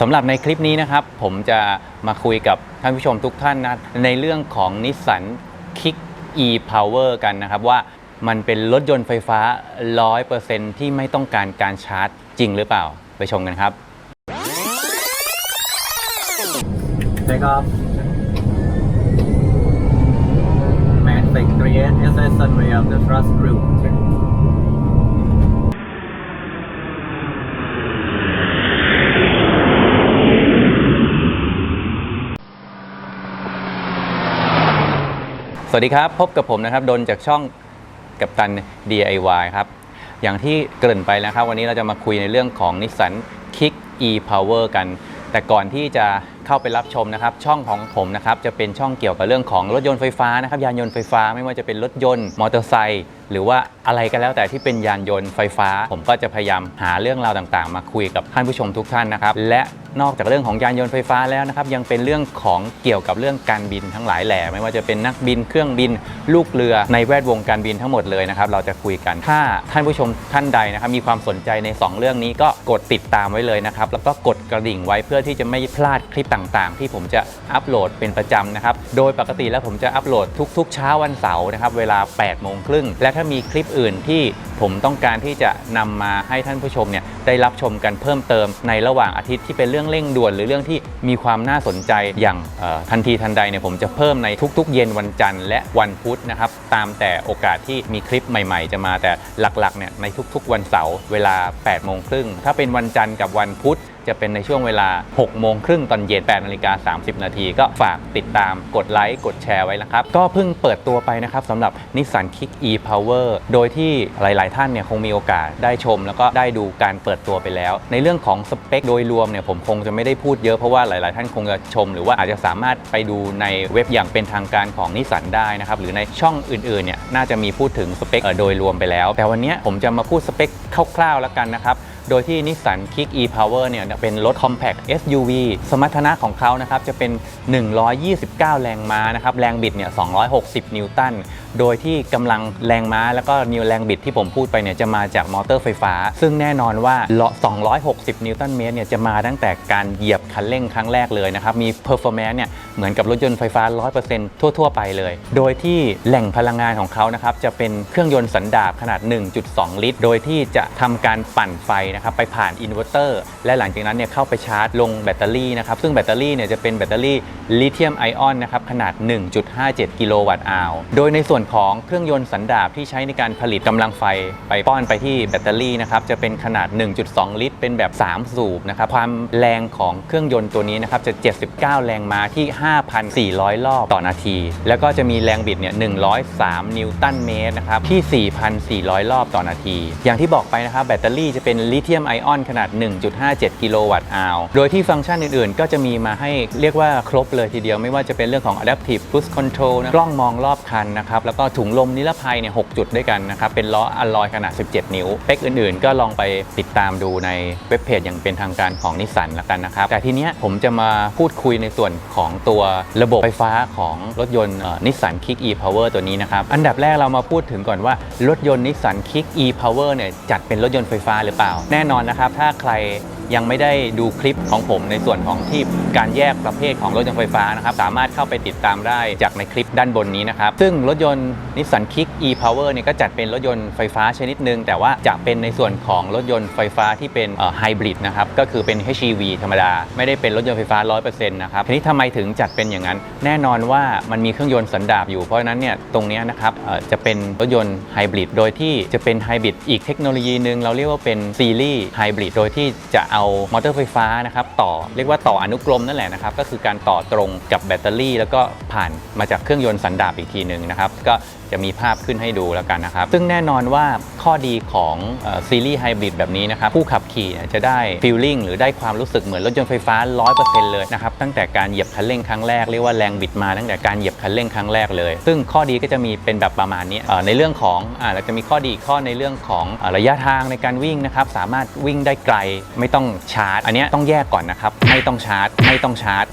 สำหรับในคลิปนี้นะครับ ผมจะมาคุยกับท่านผู้ชมทุกท่านนะในเรื่องของนิสสัน Kick e-Power กันนะครับว่ามันเป็นรถยนต์ไฟฟ้า 100%ที่ไม่ต้องการการชาร์จจริงหรือเปล่า ไปชมกันครับ Take off. Manfig 38 SS Sunway of the Trust group. วัสดีครับ พบกับผมนะครับดนจากช่องกับตัน DIY ครับ อย่างที่เกริ่นไปแล้วครับ วันนี้เราจะมาคุยในเรื่องของ Nissan Kick e-Power กัน แต่ก่อนที่จะเข้าไปรับชมนะครับ ช่องของผมนะครับ จะเป็นช่องเกี่ยวกับเรื่องของรถยนต์ไฟฟ้านะครับ ยานยนต์ไฟฟ้าไม่ว่าจะเป็นรถยนต์มอเตอร์ไซค์ หรือว่าอะไรก็แล้วแต่ที่เป็นยานยนต์ไฟฟ้า ผมก็จะพยายามหาเรื่องราวต่างๆ มาคุยกับท่านผู้ชมทุกท่านนะครับ และนอกจากเรื่องของยานยนต์ไฟฟ้าแล้วนะครับยังเป็นเรื่องของเกี่ยวกับเรื่องการบินทั้งหลายแหล่ไม่ว่าจะเป็นนักบินเครื่องบินลูกเรือในแวดวงการบินทั้งหมดเลยนะครับเราจะคุยกันถ้าท่านผู้ชมท่านใดนะครับมีความสนใจใน 2 เรื่องนี้ก็กดติดตามไว้เลยนะครับแล้วก็กดกระดิ่งไว้เพื่อที่จะไม่พลาดคลิปต่างๆ ที่ผมจะอัปโหลดเป็นประจำนะครับโดยปกติแล้วผมจะอัปโหลดทุกๆ เช้าวันเสาร์นะครับเวลา8โมงครึ่งและถ้ามีคลิปอื่นที่ผมต้องการที่จะนำมาให้ท่านผู้ชมเนี่ยได้รับชมกันเพิ่มเติมในระหว่างอาทิตย์ที่เป็นเรื่องเร่งด่วน หรือเรื่องที่มีความน่าสนใจอย่างทันทีทันใดเนี่ยผมจะเพิ่มในทุกๆ เย็นวันจันทร์และวันพุธนะครับตามแต่โอกาสที่มีคลิปใหม่ๆ จะมาแต่หลักๆเนี่ยในทุกๆ วันเสาร์เวลา8โมงครึ่งถ้าเป็นวันจันทร์กับวันพุธ จะเป็นในช่วงเวลา 6 โมงครึ่งตอนเย็น8นาฬิกา30 นาทีก็ฝากติดตามกดไลค์กดแชร์ไว้นะครับ ก็เพิ่งเปิดตัวไปนะครับสำหรับ Nissan Kick e-Power โดยที่หลาย ๆ ท่านเนี่ยคงมีโอกาสได้ชม แล้วก็ได้ดูการเปิดตัวไปแล้ว ในเรื่องของสเปคโดยรวมเนี่ยผมคงจะไม่ได้พูดเยอะเพราะว่าหลาย ๆ ท่านคงจะชม หรือว่าอาจจะสามารถไปดูในเว็บอย่างเป็นทางการของนิสสันได้นะครับหรือในช่องอื่น ๆ เนี่ยน่าจะมีพูดถึงสเปคโดยรวมไปแล้ว แต่วันนี้ผมจะมาพูดสเปคคร่าว ๆ แล้วกันนะครับ โดยที่นิสสัน Kick e-Power เนี่ยเป็นรถ compact SUV สมรรถนะของเขานะครับจะเป็น 129 แรงม้านะครับแรงบิดเนี่ย260 นิวตัน โดยที่กำลังแรงม้าแล้วก็นิวแรงบิดที่ผมพูดไปเนี่ยจะมาจากมอเตอร์ไฟฟ้า ซึ่งแน่นอนว่า 260 นิวตันเมตรเนี่ยจะมาตั้งแต่การเหยียบคันเร่งครั้งแรกเลยนะครับ มี performance เนี่ยเหมือนกับรถยนต์ไฟฟ้า 100%ทั่ว ๆ ไปเลย โดยที่แหล่งพลังงานของเขานะครับจะเป็นเครื่องยนต์สันดาปขนาด 1.2 ลิตร โดยที่จะทำการปั่นไฟนะครับไปผ่านอินเวอร์เตอร์และหลังจากนั้นเนี่ยเข้าไปชาร์จลงแบตเตอรี่นะครับซึ่งแบตเตอรี่เนี่ยจะเป็นแบตเตอรี่ลิเธียมไอออนนะครับขนาด 1.57 กิโลวัตต์อาวโดยในส่วนของเครื่องยนต์สันดาปที่ใช้ในการผลิตกำลังไฟไปป้อนไปที่แบตเตอรี่นะครับจะเป็นขนาด 1.2 ลิตร เป็นแบบ 3 สูบนะครับความแรงของเครื่องยนต์ตัวนี้นะครับจะ 79 แรงม้าที่ 5,400 รอบต่อนาที แล้วก็จะมีแรงบิดเนี่ย 103 นิวตันเมตรนะครับที่ 4,400 รอบต่อนาที อย่างที่บอกไปนะครับแบตเตอรี่จะเป็นลิเธียมไอออนขนาด 1.57 กิโลวัตต์อาวโดยที่ฟังก์ชันอื่นๆ ก็จะมีมาให้เรียกว่าครบเลยทีเดียวไม่ว่าจะเป็นเรื่องของ adaptive cruise control นะกล้องมองรอบคันนะครับแล้วก็ถุงลมนิรภัยเนี่ย6จุดด้วยกันนะครับ เป็นล้ออัลลอยขนาด 17 นิ้ว เปคอื่นๆ ก็ลองไปติดตามดูในเว็บเพจอย่างเป็นทางการของนิสสันล้วกันนะครับ แต่ทีเนี้ยผมจะมาพูดคุยในส่วนของตัวระบบไฟฟ้าของรถยนต์นิสสัน Kick e-Power ตัวนี้นะครับ อันดับแรกเรามาพูดถึงก่อนว่ารถยนต์นิสสัน Kick e-Power เนี่ยจัดเป็นรถยนต์ไฟฟ้าหรือเปล่า แน่นอนนะครับ ถ้าใคร ยังไม่ได้ดูคลิปของผมในส่วนของที่การแยกประเภทของรถยนต์ไฟฟ้านะครับ สามารถเข้าไปติดตามได้จากในคลิปด้านบนนี้นะครับ ซึ่งรถยนต์ Nissan Kick e-Power เนี่ยก็จัดเป็นรถยนต์ไฟฟ้าชนิดหนึ่งแต่ว่าจะเป็นในส่วนของรถยนต์ไฟฟ้าที่เป็นไฮบริดนะครับก็คือเป็น HEV ธรรมดา ไม่ได้เป็นรถยนต์ไฟฟ้า 100%นะครับทีนี้ทำไมถึงจัดเป็นอย่างนั้น แน่นอนว่ามันมีเครื่องยนต์สันดาปอยู่เพราะฉะนั้นเนี่ยตรงนี้นะครับจะเป็นรถยนต์ไฮบริดโดยที่จะเป็นไฮบริดอีกเทคโนโลยีหนึ่งเราเรียกว่าเป็นซีรีส์ไฮบริดโดยที่จะเอามอเตอร์ไฟฟ้านะครับต่อเรียกว่าต่ออนุกรมนั่นแหละนะครับก็คือการต่อตรงกับแบตเตอรี่ แล้วก็ผ่านมาจากเครื่องยนต์สันดาปอีกทีหนึ่งนะครับก็จะมีภาพขึ้นให้ดูแล้วกันนะครับ ซึ่งแน่นอนว่าข้อดีของซีรีส์ไฮบริดแบบนี้นะครับ ผู้ขับขี่จะได้ฟีลลิ่งหรือได้ความรู้สึกเหมือนรถยนต์ไฟฟ้า 100%เลยนะครับ ตั้งแต่การเหยียบคันเร่งครั้งแรกเรียกว่าแรงบิดมาตั้งแต่การเหยียบคันเร่งครั้งแรกเลย ซึ่งข้อดีก็จะมีเป็นแบบประมาณนี้ในเรื่องของเราจะมีข้อดีข้อในเรื่องของอระยะทางในการวิ่งนะครับสามารถวิ่งได้ไกลไม่ต้องชาร์จ อันนี้ต้องแยกก่อนนะครับไม่ต้องชาร์จ ไม่ต้องชาร์จ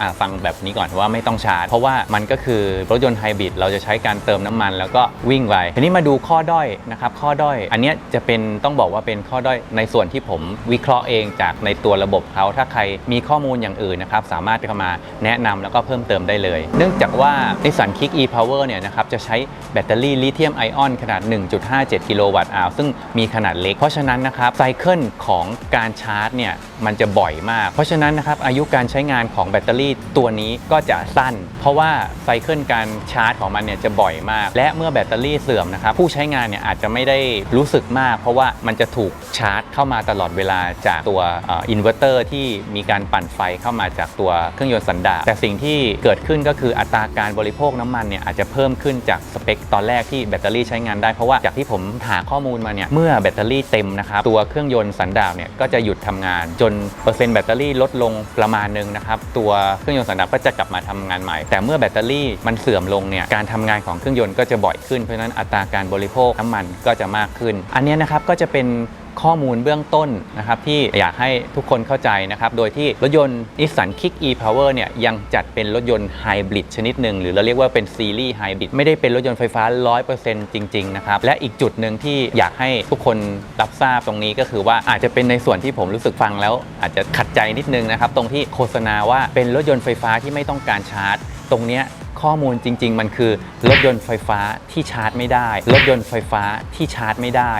อ่าฟังแบบนี้ก่อนว่าไม่ต้องชาร์จ เพราะว่ามันก็คือรถยนต์ไฮบริดริด เราจะใช้การเติมน้ำมัน แล้วก็วิ่งไปทีนี้มาดูข้อด้อยนะครับข้อด้อย อันนี้จะเป็นต้องบอกว่าเป็นข้อด้อยในส่วนที่ผมวิเคราะห์เองจากในตัวระบบเขาถ้าใครมีข้อมูลอย่างอื่นนะครับสามารถเข้ามาแนะนำแล้วก็เพิ่มเติมได้เลย เนื่องจากว่า Nissan Kick e-Power เนี่ยนะครับจะใช้แบตเตอรี่ลิเธียมไอออนขนาด 1.57 กิโลวัตต์อาวซึ่งมีขนาดเล็ก เพราะฉะนั้นนะครับไซเคิลของการชาร์จเนี่ยมันจะบ่อยมาก เพราะฉะนั้นนะครับอายุการใช้งานของแบตเตอรี่ตัวนี้ก็จะสั้น เพราะว่าไซเคิลการชาร์จของมันเนี่ยจะบ่อยมาก และเมื่อแบตเตอรี่เสื่อมนะครับผู้ใช้งานเนี่ยอาจจะไม่ได้รู้สึกมาก เพราะว่ามันจะถูกชาร์จเข้ามาตลอดเวลาจากตัวอินเวอร์เตอร์ที่มีการปั่นไฟเข้ามาจากตัวเครื่องยนต์สันดาปแต่สิ่งที่เกิดขึ้นก็คืออัตราการบริโภคน้ำมันเนี่ยอาจจะเพิ่มขึ้นจากสเปคตอนแรกที่แบตเตอรี่ใช้งานได้เพราะว่าจากที่ผมหาข้อมูลมาเนี่ยเมื่อแบตเตอรี่เต็มนะครับตัวเครื่องยนต์สันดาปเนี่ยก็จะหยุดทำงาน จนเปอร์เซ็นต์แบตเตอรี่ลดลงประมาณหนึงนะครับตัวเครื่องยนต์สันดาปก็จะกลับมาทำงานใหม่ แต่เมื่อแบตเตอรี่มันเสื่อมลงเนี่ยการทำงานของเครื่องยนต์ก็จะบ่อยขึ้นเพราะฉะนั้นอัตราการบริโภคน้ำมันก็จะมากขึ้น อันนี้นะครับก็จะเป็นข้อมูลเบื้องต้นนะครับที่อยากให้ทุกคนเข้าใจนะครับ โดยที่รถยนต์ Nissan Kick e-Power เนี่ยยังจัดเป็นรถยนต์ไฮบริดชนิดหนึ่ง หรือเราเรียกว่าเป็นซีรีส์ไฮบริดไม่ได้เป็นรถยนต์ไฟฟ้า 100%จริง ๆ นะครับ และอีกจุดหนึ่งที่อยากให้ทุกคนรับทราบตรงนี้ก็คือว่าอาจจะเป็นในส่วนที่ผมรู้สึกฟังแล้วอาจจะขัดใจนิดนึงนะครับ ตรงที่โฆษณาว่าเป็นรถยนต์ไฟฟ้าที่ไม่ต้องการชาร์จ รงนี้ข้อมูลจริง ๆ มันคือ รถยนต์ไฟฟ้าที่ชาร์จไม่ได้ รถยนต์ไฟฟ้าที่ชาร์จไม่ได้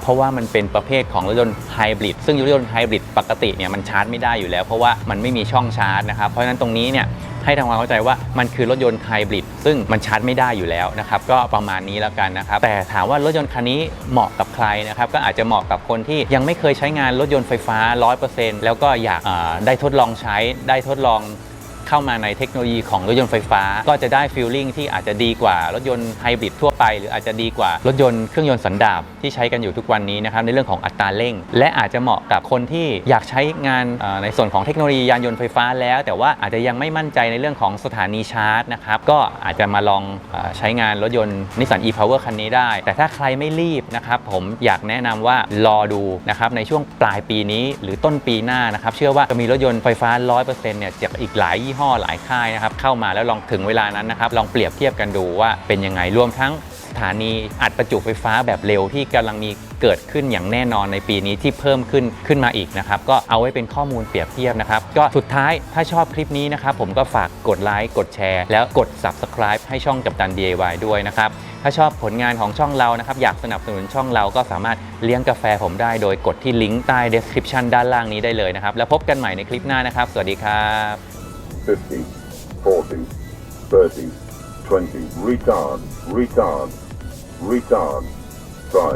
เพราะว่ามันเป็นประเภทของรถยนต์ไฮบริดซึ่งรถยนต์ไฮบริดปกติเนี่ยมันชาร์จไม่ได้อยู่แล้ว เพราะว่ามันไม่มีช่องชาร์จนะครับ เพราะฉะนั้นตรงนี้เนี่ย ให้ทำความเข้าใจว่ามันคือรถยนต์ไฮบริดซึ่งมันชาร์จไม่ได้อยู่แล้วนะครับก็ประมาณนี้แล้วกันนะครับแต่ถามว่ารถยนต์คันนี้เหมาะกับใครนะครับก็อาจจะเหมาะกับคนที่ยังไม่เคยใช้งานรถยนต์ไฟฟ้า 100%แล้วก็อยากได้ทดลองใช้ได้ทดลอง เข้ามาในเทคโนโลยีของรถยนต์ไฟฟ้า ก็จะได้ฟีลลิ่งที่อาจจะดีกว่ารถยนต์ไฮบริดทั่วไป หรืออาจจะดีกว่ารถยนต์เครื่องยนต์สันดาปที่ใช้กันอยู่ทุกวันนี้นะครับในเรื่องของอัตราเร่ง และอาจจะเหมาะกับคนที่อยากใช้งานในส่วนของเทคโนโลยียานยนต์ไฟฟ้าแล้ว แต่ว่าอาจจะยังไม่มั่นใจในเรื่องของสถานีชาร์จนะครับก็อาจจะมาลองอใช้งานรถยนต์นิสสัน e-power คันนี้ได้ แต่ถ้าใครไม่รีบนะครับผมอยากแนะนำว่ารอดูนะครับในช่วงปลายปีนี้หรือต้นปีหน้านะครับเชื่อว่าจะมีรถยนต์ไฟฟ้า 100%เนี่ยจากอีกหลายยี่ห้อหลายค่ายนะครับเข้ามาแล้วลองถึงเวลานั้นนะครับลองเปรียบเทียบกันดูว่าเป็นยังไงรวมทั้งสถานีอัดประจุไฟฟ้าแบบเร็วที่กำลังมีเกิดขึ้นอย่างแน่นอนในปีนี้ที่เพิ่มขึ้นขึ้นมาอีกนะครับก็เอาไว้เป็นข้อมูลเปรียบเทียบนะครับก็สุดท้ายถ้าชอบคลิปนี้นะครับผมก็ฝากกดไลค์กดแชร์ แล้วกด Subscribe ให้ช่องกับตัน DIY ด้วยนะครับถ้าชอบผลงานของช่องเรานะครับอยากสนับสนุนช่องเราก็สามารถเลี้ยงกาแฟผมได้โดยกดที่ลิงก์ใต้ description ด้านล่างนี้ได้เลยนะครับแล้วพบกันใหม่ในคลิปหน้านะครับ สวัสดีครับ 50, 40, 30, 20, retard, retard, retard, 5,